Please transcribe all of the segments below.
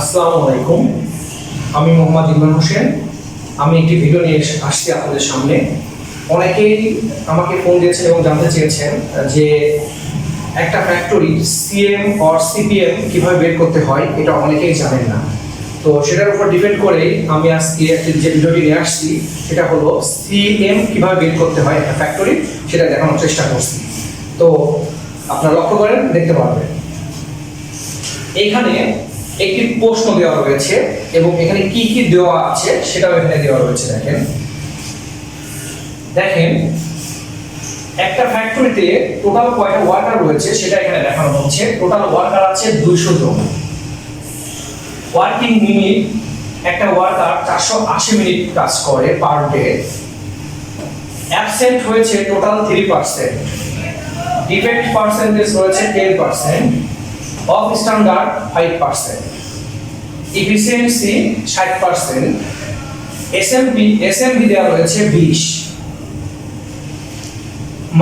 আসসালামু আলাইকুম। আমি মোহাম্মদ ইমরান হোসেন। আমি একটি ভিডিও নিয়ে আসছি আপনাদের সামনে। অনেকেই আমাকে ফোন দিয়েছেন এবং জানতে চেয়েছেন যে একটা ফ্যাক্টরি সিএম অর সিপিএম কীভাবে বের করতে হয়, এটা অনেকেই জানেন না। তো সেটার উপর ডিপেন্ড করেই আমি আজকে একটি যে ভিডিওটি নিয়ে আসছি, সেটা হলো সিএম কীভাবে বের করতে হয় একটা ফ্যাক্টরি সেটা দেখানোর চেষ্টা করছি। তো আপনারা লক্ষ্য করেন, দেখতে পারবেন। এইখানে একটি প্রশ্ন দেওয়া রয়েছে এবং এখানে কি কি দেওয়া আছে সেটাও এখানে দেওয়া রয়েছে, দেখেন। দেখেন, একটা ফ্যাক্টরিতে টোটাল কয়টা ওয়ার্কার রয়েছে সেটা এখানে দেখানো হচ্ছে। টোটাল ওয়ার্কার আছে দুইশো জন। ওয়ার্কিং মিনিট একটা ওয়ার্কার চারশো আশি মিনিট কাজ করে পার ডে অ্যাবসেন্ট হয়েছে total three percent defect percentage রয়েছে ten percent off standard five percent efficiency ষাট পার্সেন্ট এসএমপি এসএমপি দেওয়া রয়েছে বিশ.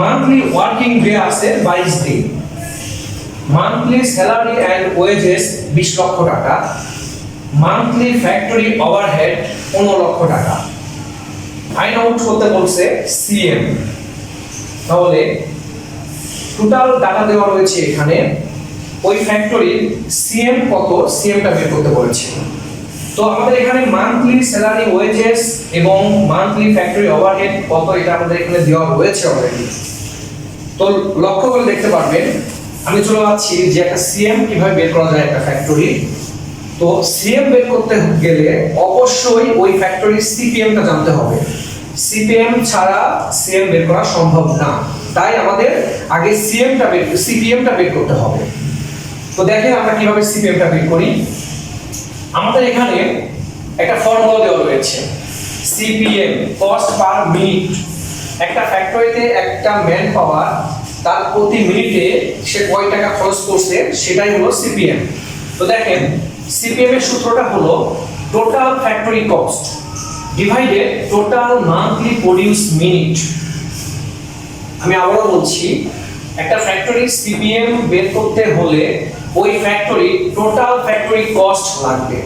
মান্থলি ওয়ার্কিং ডে আছে বাইশ দিন। মান্থলি স্যালারি অ্যান্ড ওয়েজেস বিশ লক্ষ টাকা। মান্থলি ফ্যাক্টরি ওভারহেড পনেরো লক্ষ টাকা। ফাইন আউট করতে বলছে সিএম তাহলে টোটাল ডাটা দেওয়া রয়েছে এখানে। ওই ফ্যাক্টরির সিএম কত? সিএমটা বের করতে বলেছে। তো আমাদের এখানে মান্থলি স্যালারি ওয়েজেস এবং মান্থলি ফ্যাক্টরি ওভারহেড কত এটা আমাদের এখানে দেওয়া রয়েছে অলরেডি তো লক্ষ্য করে দেখতে পারবেন, আমি চলে যাচ্ছি যে একটা সিএম কীভাবে বের করা যায় একটা ফ্যাক্টরি তো সিএম বের করতে গেলে অবশ্যই ওই ফ্যাক্টরির সিপিএমটা জানতে হবে। সিপিএম ছাড়া সিএম বের করা সম্ভব না। তাই আমাদের আগে সিএমটা বের সিপিএমটা বের করতে হবে। তো দেখেন আমরা কীভাবে সিপিএমটা বের করি। আমাদের এখানে একটা ফর্মুলা দেওয়া রয়েছে। সিপিএম কস্ট পার মিনিট একটা ফ্যাক্টরিতে একটা ম্যান পাওয়ার তার প্রতি মিনিটে সে কয় টাকা খরচ করছে, সেটাই হলো সিপিএম। তো দেখেন সিপিএম এর সূত্রটা হলো total factory cost divided total monthly produce minute আমি আবারও বলছি, একটা ফ্যাক্টরি সিপিএম বের করতে হলে ওই ফ্যাক্টরি টোটাল ফ্যাক্টরি কস্ট লাগবে।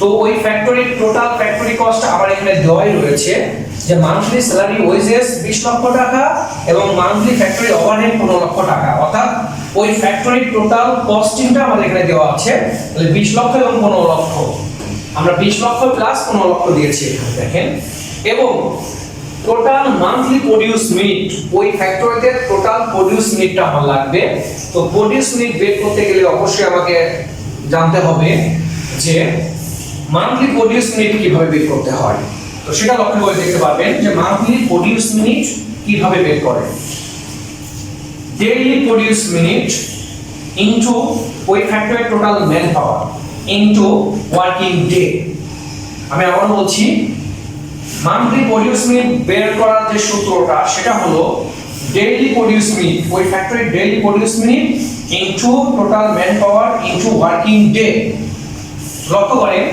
তো ওই ফ্যাক্টরির টোটাল ফ্যাক্টরি কস্ট আমার এখানে দেওয়াই রয়েছে যে মান্থলি স্যালারি ওয়েজেস বিশ লক্ষ টাকা এবং মান্থলি ফ্যাক্টরি ওভারহেড পনেরো লক্ষ টাকা। অর্থাৎ ওই ফ্যাক্টরির টোটাল কস্টিংটা আমাদের এখানে দেওয়া আছে। তাহলে বিশ লক্ষ এবং পনেরো লক্ষ। আমরা বিশ লক্ষ প্লাস পনেরো লক্ষ দিয়েছি এখানে, দেখেন। এবং টোটাল মান্থলি প্রডিউস মিনিট ওই ফ্যাক্টরিতে টোটাল প্রডিউস মিনিটটা আমার লাগবে। তো প্রডিউস মিনিট বের করতে গেলে অবশ্যই আমাকে জানতে হবে যে মান্থলি প্রডিউস মিনিট কীভাবে বের করতে হয়। তো সেটা লক্ষ্য করে দেখতে পারবেন যে মান্থলি প্রডিউস মিনিট কীভাবে বের করে। ডেইলি প্রডিউস মিনিট ইনটু ওই ফ্যাক্টরির total manpower into working day আমি আবার বলছি মান্থলি প্রডিউস মিট বের করার যে সূত্রটা, সেটা হলো ডেইলি প্রডিউস মিনিট ওই factory daily produce minute into total manpower into working day লক্ষ্য করেন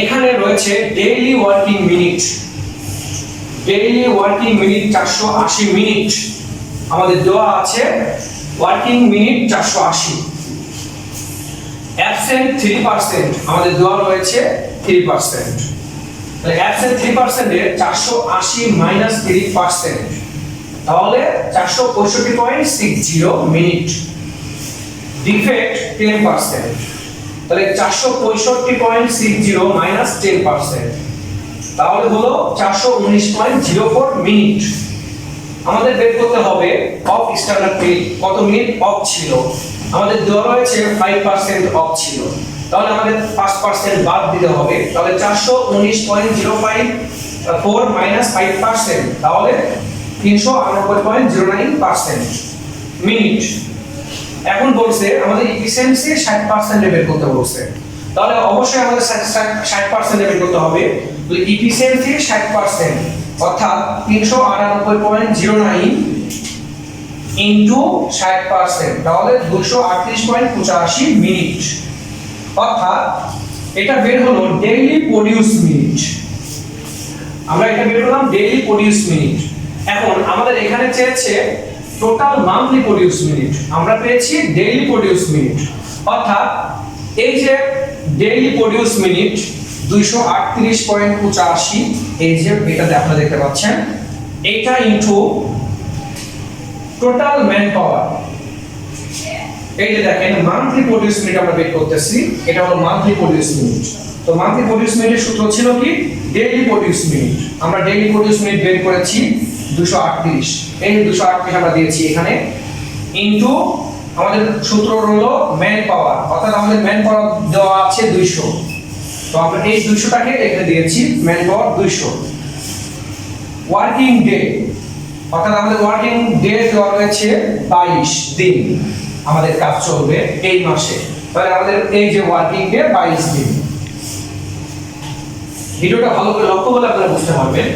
এখানে রয়েছে daily working minute daily working minute চারশো আশি মিনিট আমাদের দেওয়া আছে ওয়ার্কিং মিনিট চারশো আশি। অ্যাবসেন্ট থ্রি পার্সেন্ট আমাদের দেওয়া রয়েছে থ্রি পার্সেন্ট তাহলে অ্যাবসেন্ট থ্রি পার্সেন্টের চারশো আশি মাইনাস থ্রি পার্সেন্ট তাহলে চারশো পঁয়ষট্টি point six zero minute defect ten percent তাহলে চারশো পঁয়ষট্টি point six zero minus ten percent তাহলে হলো চারশো উনিশ পয়েন্ট জিরো ফোর মিনিট আমাদের বের করতে হবে অফ স্ট্যান্ডার্ড মিনিট কত মিনিট অফ ছিল? আমাদের দেওয়া রয়েছে ফাইভ পার্সেন্ট অফ ছিল। তাহলে আমাদের পাঁচ পার্সেন্ট বাদ দিতে হবে। তাহলে চারশো উনিশ point zero five four minus five percent তাহলে তিনশো আটানব্বই point zero nine percent minute. এখন বলছে, আমাদের ইফিসিয়েন্সি ষাট পার্সেন্ট বের করতে বলছে। তাহলে অবশ্যই আমাদের ষাট পার্সেন্ট বের করতে হবে। তাহলে ইফিসিয়েন্সি ষাট পার্সেন্ট অর্থাৎ তিনশো আটানব্বই পয়েন্ট জিরো নাইন ইন্টু ষাট পার্সেন্ট তাহলে দুশো আটত্রিশ পয়েন্ট পঁচাশি মিনিট। অর্থাৎ এটা বের হলো ডেইলি প্রডিউস মিনিট আমরা এটা বের করলাম ডেইলি প্রডিউস মিনিট এখন আমাদের এখানে চেয়েছে টোটাল মান্থলি প্রডিউস মিনিট আমরা পেয়েছি ডেইলি প্রডিউস মিনিট অর্থাৎ এই যে ডেইলি প্রডিউস মিনিট দুইশো আটত্রিশ পয়েন্ট পঁচাশি, এই যে এটাতে আপনারা দেখতে পাচ্ছেন এটা ইন্টু টোটাল ম্যান পাওয়ার এই যে দেখেন মান্থলি প্রডিউস মিনিট আমরা বের করতেছি, এটা হলো মান্থলি প্রডিউস মিনিট তো মান্থলি প্রডিউস মিনিটের সূত্র ছিল কি? ডেইলি প্রডিউস মিনিট আমরা ডেইলি প্রডিউস মিনিট বের করেছি দুশো আটত্রিশ। এই দুশো আটত্রিশ আমরা দিয়েছি এখানে। ইনটু আমাদের সূত্র হলো ম্যান পাওয়ার অর্থাৎ আমাদের ম্যান পাওয়ার দেওয়া আছে দুইশো। তো আমরা এই দুইশোটাকে এখানে দিয়েছি ম্যান পাওয়ার দুইশো। ওয়ার্কিং ডে অর্থাৎ আমাদের ওয়ার্কিং ডে দেওয়া রয়েছে বাইশ দিন। আমাদের কাজ চলবে এই মাসে। তাহলে আমাদের এই যে ওয়ার্কিং ডে বাইশ দিন। ভিডিওটা ভালো করে লক্ষ্য করলে আপনারা বুঝতে পারবেন।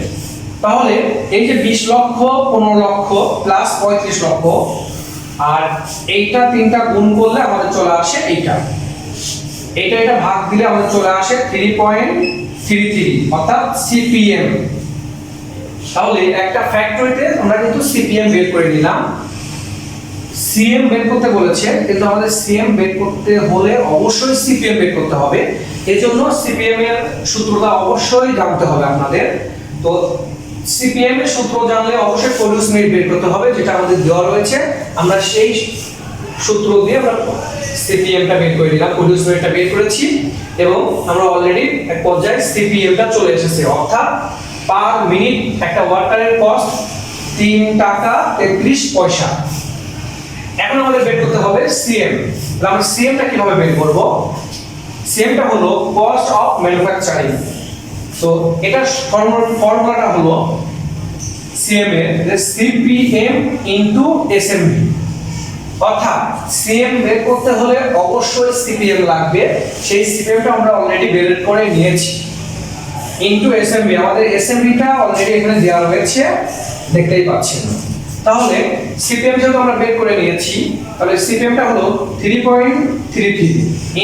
তাহলে এই যে বিশ লক্ষ, পনেরো লক্ষ প্লাস পঁয়ত্রিশ লক্ষ, আর এইটা তিনটা গুণ করলে আমাদের চলে আসে এইটা। এইটা এটা ভাগ দিলে আমাদের চলে আসে থ্রি পয়েন্ট থ্রি থ্রি অর্থাৎ সিপিএম তাহলে একটা ফ্যাক্টরিতে আমরা কিন্তু সিপিএম বের করে নিলাম। সিএম বের করতে বলেছে, কিন্তু আমাদের সিএম বের করতে হলে অবশ্যই সিপিএম বের করতে হবে। এজন্য সিপিএম এর সূত্রটা অবশ্যই জানতে হবে আপনাদের। তো সিপিএম এর সূত্র জানলে অবশ্যই প্রডিউস মিনিট বের করতে হবে, যেটা আমাদের দেওয়া রয়েছে। আমরা সেই সূত্র দিয়ে আমরা সিপিএমটা বের করে দিলাম প্রডিউস মিনিটটা বের করেছি। এবং আমরা অলরেডি এক পর্যায়ে সিপিএমটা চলে এসেছে। অর্থাৎ পার মিনিট একটা ওয়ার্কারের কস্ট তিন টাকা তেত্রিশ পয়সা। আমাদের বের করতে হবে? সিএম তাহলে আমরা সিএমটা কীভাবে বের করব? সিএমটা হলো কস্ট অফ ম্যানুফ্যাকচারিং তো এটা ফর্মুলাটা হলো সিএম এর সিপিএম ইনটু এসএমভি অর্থাৎ সিএম বের করতে হলে অবশ্যই সিপিএম লাগবে। সেই সিপিএমটা আমরা অলরেডি বের করে নিয়েছি। ইনটু এসএমবি আমাদের এসএমবিটা অলরেডি এখানে দেওয়া রয়েছে দেখতেই পাচ্ছেন। তাহলে সিপিএম যেহেতু আমরা বের করে নিয়েছি, তাহলে সিপিএমটা হলো three point three three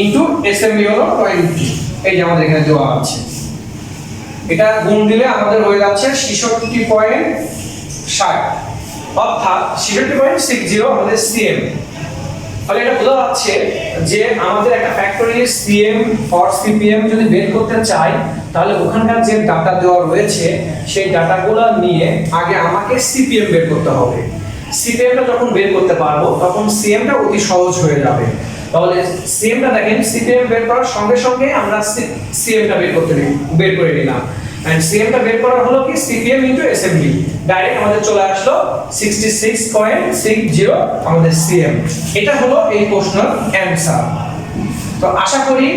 into SMB হলো টোয়েন্টি এই যে আমাদের এখানে দেওয়া আছে। এটা গুণ দিলে আমাদের হয়ে যাচ্ছে ছিষট্টি পয়েন্ট ষাট। অর্থাৎ ছিষট্টি পয়েন্ট সিক্স জিরো আমাদের সিএম তাহলে এটা বোঝা যাচ্ছে যে আমাদের একটা ফ্যাক্টরির সিএম অর সিপিএম যদি বের করতে চাই, তাহলে ওখানকার যে ডাটা দেওয়া রয়েছে, সেই ডাটাগুলো নিয়ে আগে আমাকে সিপিএম বের করতে হবে। সিপিএমটা যখন বের করতে পারব, তখন সিএমটা অতি সহজ হয়ে যাবে। তাহলে সিএমটা দেখেন সিপিএম বের করার সঙ্গে সঙ্গে আমরা সিএমটা বের করতে বের করে নিলাম। এন্ড সিএমটা বের করা হলো কি? সিপিএম ইনটু এসএমবি ডাইরেক্ট আমাদের চলে আসলো 66.60 আমাদের সিএম এটা হলো এই প্রশ্নের অ্যানসার তো আশা করি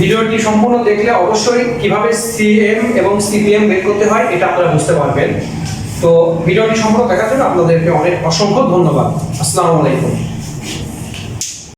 ভিডিওটি সম্পূর্ণ দেখলে অবশ্যই কীভাবে সিএম এবং সিপিএম বের করতে হয়, এটা আপনারা বুঝতে পারবেন। তো ভিডিওটি সম্পূর্ণ দেখার জন্য আপনাদেরকে অনেক অসংখ্য ধন্যবাদ। আসসালামু আলাইকুম।